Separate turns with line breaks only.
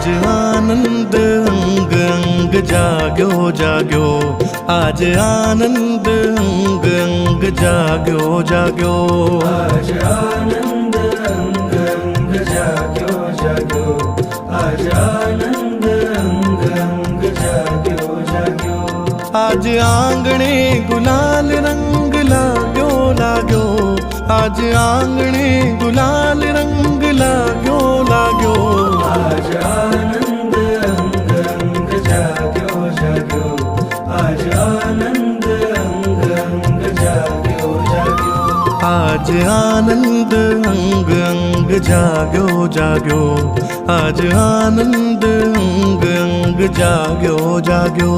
आज आनंद अंग अंग जाग्यो जाग्यो आज आनंद अंग अंग जाग्यो जाग्यो
आज आनंद अंग अंग जाग्यो जाग्यो आज आनंद अंग अंग जाग्यो जाग्यो
आज आंगणे गुलाल रंग लाग्यो लाग्यो आज आंगणे गुलाल आज आनंद अंग अंग जाग्यो जाग्यो आज आनंद अंग अंग जाग्यो जाग्यो